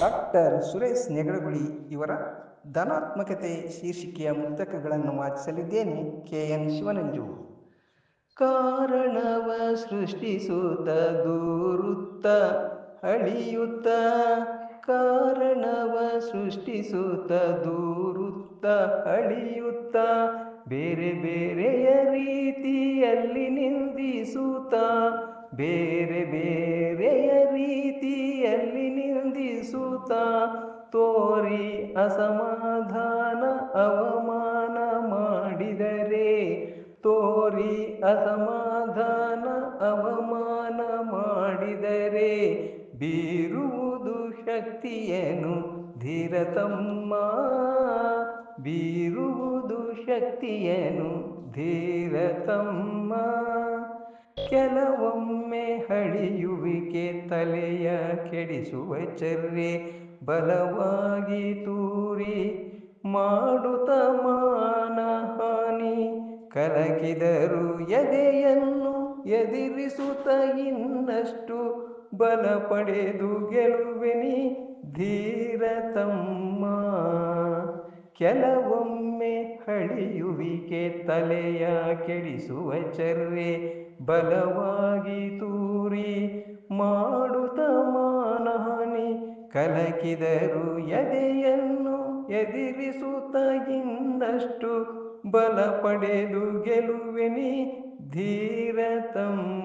Doctor Suresh ನೆಗಡಗುಳಿ ಇವರ ಧನಾತ್ಮಕತೆ ಶೀರ್ಷಿಕೆಯ ಮುಕ್ತಕಗಳನ್ನು ವಾಚಿಸಲಿದ್ದೇನೆ. ಕೆ. ಎನ್. ಶಿವನಂಜು. ಕಾರಣವ ಸೃಷ್ಟಿಸುತ್ತ ದೂರುತ್ತ ಅಳಿಯುತ್ತ, ಕಾರಣವ ಸೃಷ್ಟಿಸುತ್ತ ದೂರುತ್ತ ಅಳಿಯುತ್ತ, ಬೇರೆ ಬೇರೆಯ ರೀತಿಯಲ್ಲಿ ನಿಂದಿಸುತ್ತ, ಬೇರೆ ಬೇರೆಯ ರೀತಿಯಲ್ಲಿ ತೋರಿ ಅಸಮಾಧಾನ ಅವಮಾನ ಮಾಡಿದರೆ ತೋರಿ ಅಸಮಾಧಾನ ಅವಮಾನ ಮಾಡಿದರೆ ಬೀರುವುದು ಶಕ್ತಿಯನು ಧೀರತಮ್ಮ. ಬೀರುವುದು ಶಕ್ತಿಯನು ಧೀರತಮ್ಮ. ಕೆಲವೊಮ್ಮೆ ಹಳಿಯುವಿಕೆ ತಲೆಯ ಕೆಡಿಸುವ ಚರ್ರೆ ಬಲವಾಗಿ ತೂರಿ ಮಾಡುತ್ತ ಮಾನಹಾನಿ ಕಲಕಿದರು ಎದೆಯನ್ನು ಎದುರಿಸುತ್ತ ಇನ್ನಷ್ಟು ಬಲ ಪಡೆದು ಗೆಲುವೆನಿ ಧೀರತಮ್ಮ ಕೆಲವೊಮ್ಮೆ ಹಳಿಯುವಿಕೆ ತಲೆಯ ಕೆಡಿಸುವ ಚರ್ರೆ ಬಲವಾಗಿ ಕಲಕಿದರು ಎದೆಯನ್ನು ಎದಿರಿಸುತ್ತ ಬಲ ಪಡೆದು ಗೆಲುವೆನಿ ಧೀರತಮ್ಮ